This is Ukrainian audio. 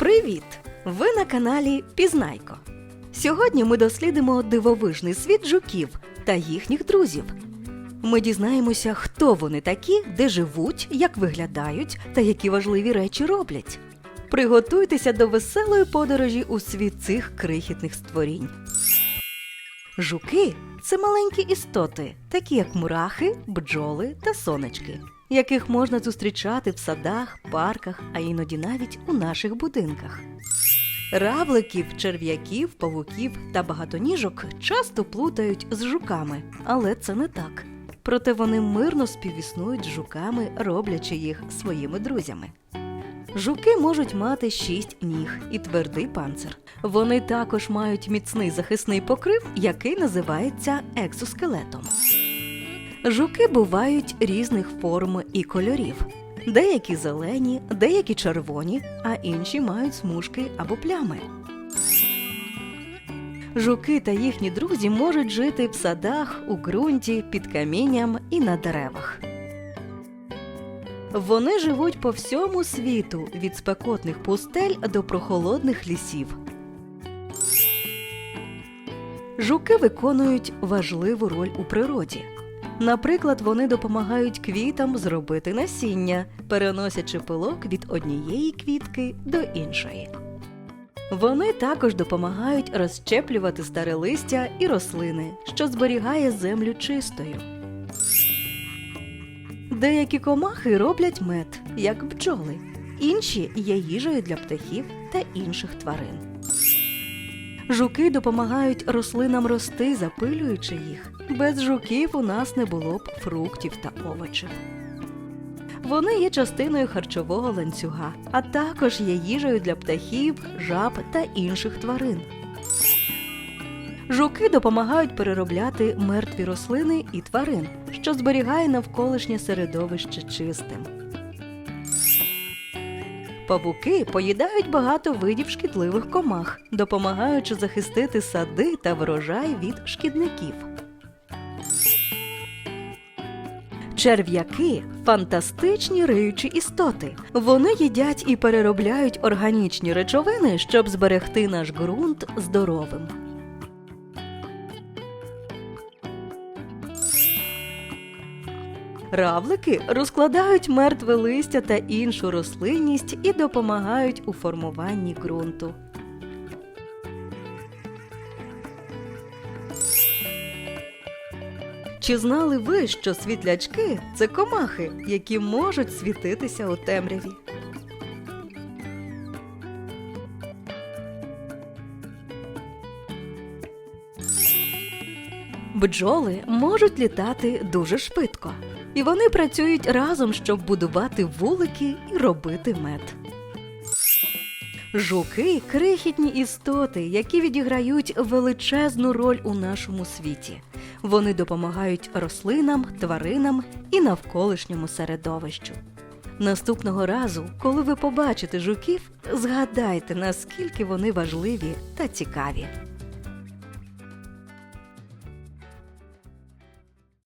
Привіт! Ви на каналі Пізнайко. Сьогодні ми дослідимо дивовижний світ жуків та їхніх друзів. Ми дізнаємося, хто вони такі, де живуть, як виглядають та які важливі речі роблять. Приготуйтеся до веселої подорожі у світ цих крихітних створінь. Жуки це маленькі істоти, такі як мурахи, бджоли та сонечки, яких можна зустрічати в садах, парках, а іноді навіть у наших будинках. Равликів, черв'яків, павуків та багатоніжок часто плутають з жуками, але це не так. Проте вони мирно співіснують з жуками, роблячи їх своїми друзями. Жуки можуть мати шість ніг і твердий панцир. Вони також мають міцний захисний покрив, який називається екзоскелетом. Жуки бувають різних форм і кольорів. Деякі зелені, деякі червоні, а інші мають смужки або плями. Жуки та їхні друзі можуть жити в садах, у ґрунті, під камінням і на деревах. Вони живуть по всьому світу від спекотних пустель до прохолодних лісів. Жуки виконують важливу роль у природі. Наприклад, вони допомагають квітам зробити насіння, переносячи пилок від однієї квітки до іншої. Вони також допомагають розщеплювати старе листя і рослини, що зберігає землю чистою. Деякі комахи роблять мед, як бджоли, інші є їжею для птахів та інших тварин. Жуки допомагають рослинам рости, запилюючи їх. Без жуків у нас не було б фруктів та овочів. Вони є частиною харчового ланцюга, а також є їжею для птахів, жаб та інших тварин. Жуки допомагають переробляти мертві рослини і тварин, що зберігає навколишнє середовище чистим. Павуки поїдають багато видів шкідливих комах, допомагаючи захистити сади та врожай від шкідників. Черв'яки фантастичні риючі істоти. Вони їдять і переробляють органічні речовини, щоб зберегти наш ґрунт здоровим. Равлики розкладають мертве листя та іншу рослинність і допомагають у формуванні ґрунту. Чи знали ви, що світлячки це комахи, які можуть світитися у темряві? Бджоли можуть літати дуже швидко, і вони працюють разом, щоб будувати вулики і робити мед. Жуки крихітні істоти, які відіграють величезну роль у нашому світі. Вони допомагають рослинам, тваринам і навколишньому середовищу. Наступного разу, коли ви побачите жуків, згадайте, наскільки вони важливі та цікаві.